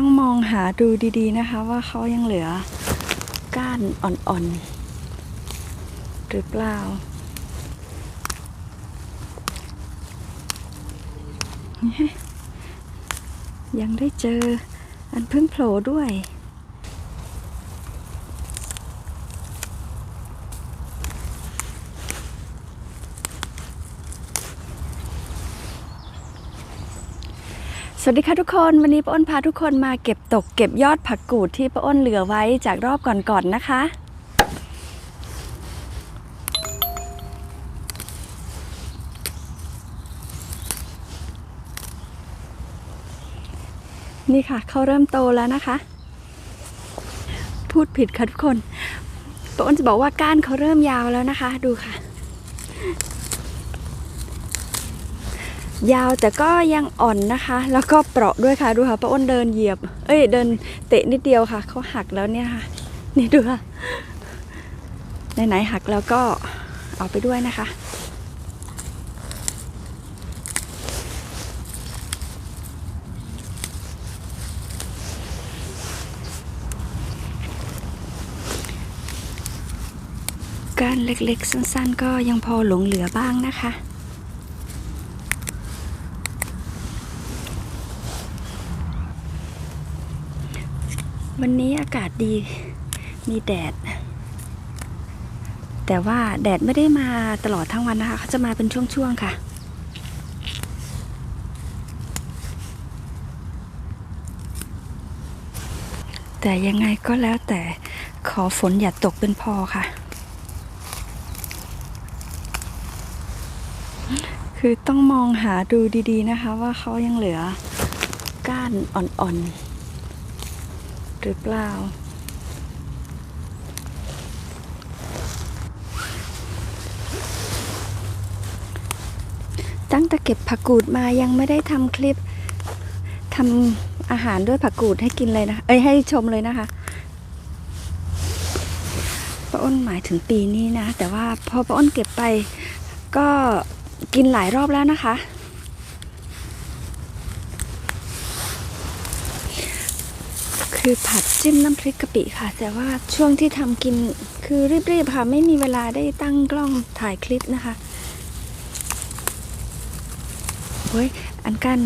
ต้องมองหาดูดีๆนะคะ ว่าเขายังเหลือก้านอ่อนๆ หรือเปล่า ยังได้เจออันเพิ่งโผล่ด้วย วัสดีค่ะทุกคนวันนี้ป้าอ้นพาทุกคนมาเก็บตกเก็บยอดผักกูดที่ป้าอ้นเหลือไว้จากรอบก่อนๆนะคะ นี่ค่ะเขาเริ่มโตแล้วนะคะ พูดผิดค่ะทุกคนป้าอ้นจะบอกว่าก้านเขาเริ่มยาวแล้วนะคะ ดูค่ะ ยาวแต่ก็ยังอ่อนนะคะ แล้วก็เปราะด้วยค่ะดูค่ะป้าอ้นเดินเหยียบ เอ้ยเดินเตะนิดเดียวค่ะเขาหักแล้วเนี่ยค่ะ นี่ดูค่ะไหนๆหักแล้วก็เอาไปด้วยนะคะก้านเล็กๆสั้นๆ ก็ยังพอหลงเหลือบ้างนะคะ วันนี้อากาศดีมีแดด แต่ว่าแดดไม่ได้มาตลอดทั้งวันนะคะเขาจะมาเป็นช่วงๆค่ะ แต่ยังไงก็แล้วแต่ขอฝนอย่าตกเป็นพอค่ะ คือต้องมองหาดูดีๆนะคะ ว่าเขายังเหลือก้านอ่อนๆ หรือเปล่า ตั้งแต่เก็บผักกูดมายังไม่ได้ทำคลิปทำอาหารด้วยผักกูดให้กินเลยนะ เอ้ยให้ชมเลยนะคะป้าอ้นหมายถึงปีนี้นะ แต่ว่าพอป้าอ้นเก็บไปก็กินหลายรอบแล้วนะคะ คือผัดจิ้มน้ำพริกกะปิค่ะ แต่ว่าช่วงที่ทำกินคือรีบๆค่ะ ไม่มีเวลาได้ตั้งกล้องถ่ายคลิปนะคะเฮ้ยอันกั้น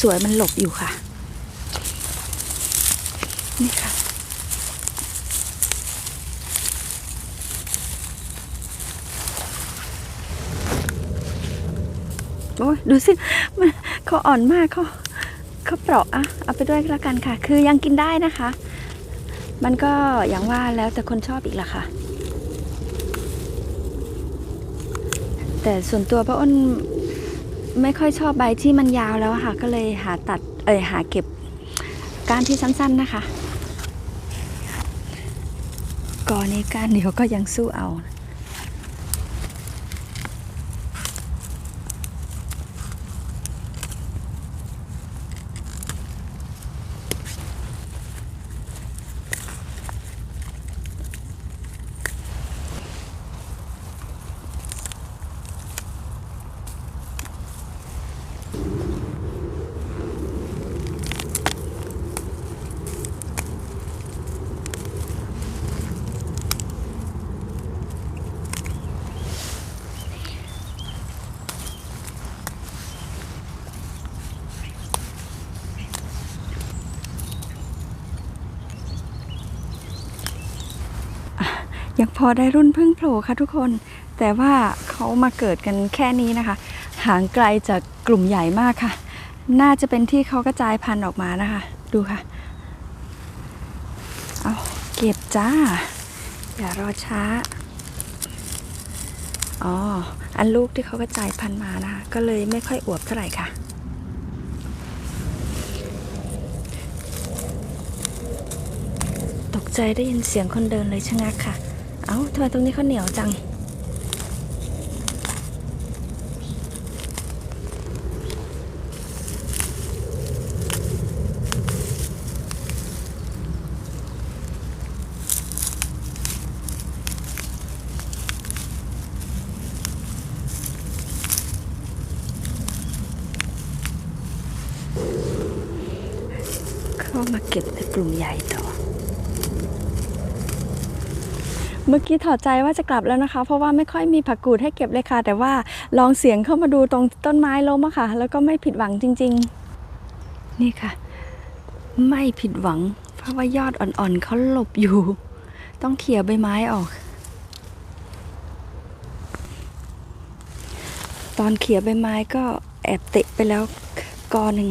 สวยๆ มันหลบอยู่ค่ะ นี่ค่ะ โอ้ยดูสิมันเขาอ่อนมากเขา ขาเปราะอะเอาไปด้วยแล้วกันค่ะ คือยังกินได้นะคะ มันก็อย่างว่าแล้วแต่คนชอบอีกละค่ะ แต่ส่วนตัวป้าอ้นไม่ค่อยชอบใบที่มันยาวแล้วค่ะ ก็เลยหาตัดเอยหาเก็บก้านที่สั้นๆนะคะก่อนี้ก้านเดียวก็ยังสู้เอา ยังพอได้รุ่นพึ่งโผล่ค่ะทุกคน แต่ว่าเขามาเกิดกันแค่นี้นะคะ ห่างไกลจากกลุ่มใหญ่มากค่ะ น่าจะเป็นที่เขากระจายพันธุ์ออกมานะคะ ดูค่ะ เอาเก็บจ้า อย่ารอช้า อ๋อ อันลูกที่เขากระจายพันธุ์มานะคะ ก็เลยไม่ค่อยอวบเท่าไหร่ค่ะตกใจได้ยินเสียงคนเดินเลยชะงักค่ะ เอ้าทำไมตรงนี้เขาเหนียวจังดก็มาเก็บในกลุ่มใหญ่ต่อ เมื่อกี้ถอดใจว่าจะกลับแล้วนะคะ เพราะว่าไม่ค่อยมีผักกูดให้เก็บเลยค่ะ แต่ว่าลองเสียงเข้ามาดูตรงต้นไม้ล้มอะค่ะ แล้วก็ไม่ผิดหวังจริง ๆ นี่ค่ะ ไม่ผิดหวัง เพราะว่ายอดอ่อนๆเขาหลบอยู่ ต้องเขี่ยใบไม้ออก ตอนเขี่ยใบไม้ก็แอบเตะไปแล้วกอหนึ่ง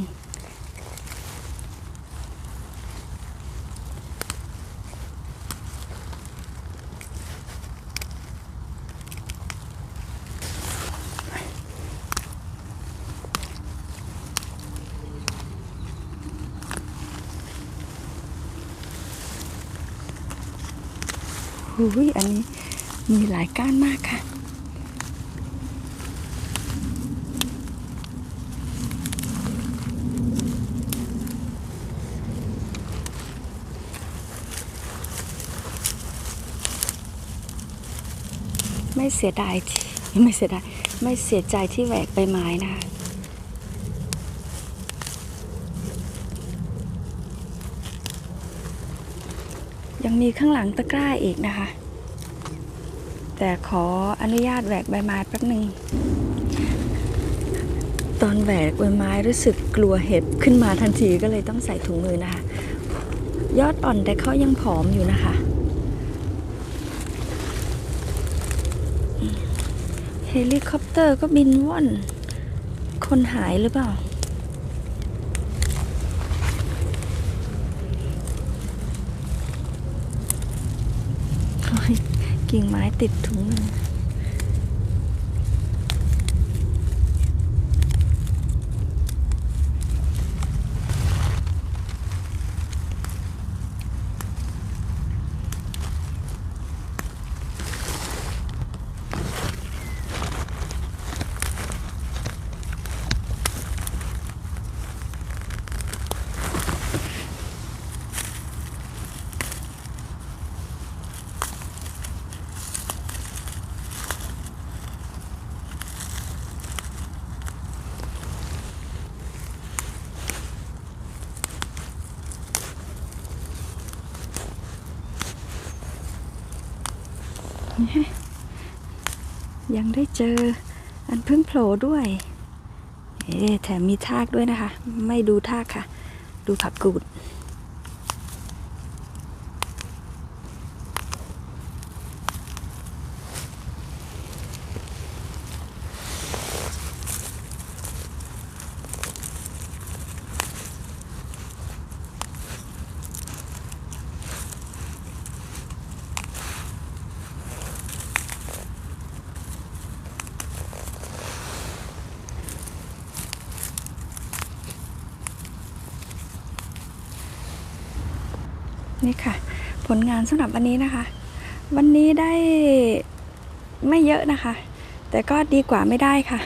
หุยอันนี้มีหลายก้านมากค่ะ ไม่เสียดายที่ไม่เสียดายไม่เสียใจที่แหวกใบไม้นะคะ ยังมีข้างหลังตะกร้าอีกนะคะ แต่ขออนุญาตแหวกใบไม้แป๊บหนึ่งตอนแหวกใบไม้รู้สึกกลัวเห็บขึ้นมาทันทีก็เลยต้องใส่ถุงมือนะคะ ยอดอ่อนแต่เขายังผอมอยู่นะคะ เฮลิคอปเตอร์ก็บินว่อน คนหายหรือเปล่า โอ้ย กิ่งไม้ติดถุง ยังได้เจออันพึ่งโผล่ด้วยเอ๊แถมมีทากด้วยนะคะ ไม่ดูทากค่ะ ดูผักกูด นี่ค่ะ ผลงานสำหรับวันนี้นะคะ วันนี้ได้ไม่เยอะนะคะ แต่ก็ดีกว่าไม่ได้ค่ะ